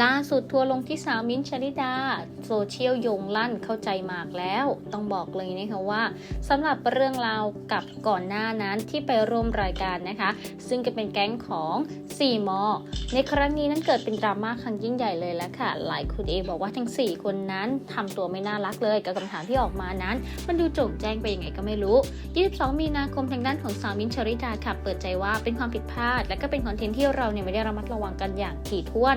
ล่าสุดทัวร์ลงที่สาวมิ้นชลิดา โซเชียลโยงลั่นเข้าใจมากแล้ว ต้องบอกเลยนะคะว่าสำหรับเรื่องราวกับก่อนหน้านั้นที่ไปร่วมรายการนะคะ ซึ่งก็เป็นแก๊งของ4มอในครั้งนี้นั้นเกิดเป็นดราม่าครั้งยิ่งใหญ่เลยแล้วค่ะ หลายคนเองบอกว่าทั้ง 4 คนนั้นทำตัวไม่น่ารักเลยกับคำถามที่ออกมานั้น มันดูโจ่งแจ้งไปยังไงก็ไม่รู้ 22 มีนาคมทางด้านของสาวมิ้นชริดาค่ะเปิดใจว่าเป็นความผิดพลาด และก็เป็นคอนเทนต์ที่เราเนี่ยไม่ได้ระมัดระวังกันอย่างถี่ถ้วน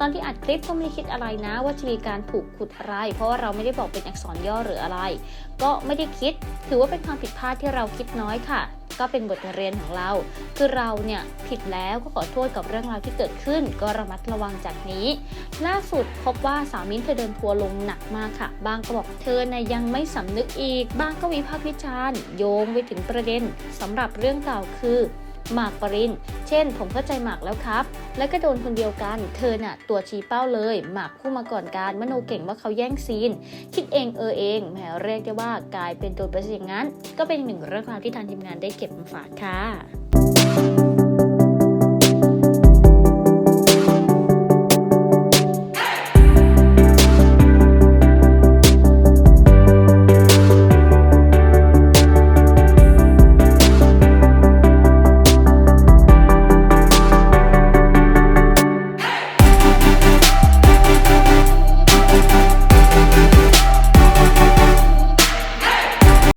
ตอนที่อัดคลิปก็ไม่ได้คิดอะไรนะ ว่าจะมีการผูกขุดอะไร เพราะว่าเราไม่ได้บอกเป็นอักษรย่อหรืออะไร ก็ไม่ได้คิด ถือว่าเป็นความผิดพลาดที่เราคิดน้อยค่ะ ก็เป็นบทเรียนของเรา คือเราเนี่ยผิดแล้วก็ขอโทษกับเรื่องราวที่เกิดขึ้น ก็ระมัดระวังจากนี้ ล่าสุดพบว่าสาวมิ้นเธอเดินทัวร์ลงหนักมากค่ะ บางก็บอกเธอนะยังไม่สำนึกอีก บางก็วิพากษ์วิจารณ์ โยงไปถึงประเด็นสำหรับเรื่องเก่าคือ หมากปริน เช่น ผมเข้าใจหมากแล้วครับ แล้วก็โดนคนเดียวกัน เธอน่ะ ตัวชี้เป้าเลย หมากคู่มาก่อนการ มโนเก่งว่าเขาแย่งซีน คิดเองเออเอง แหมเรียกได้ว่ากลายเป็นตัวประสิทธิ์งั้น ก็เป็นหนึ่งเรื่องราวที่ทางทีมงานได้เก็บมาฝากค่ะ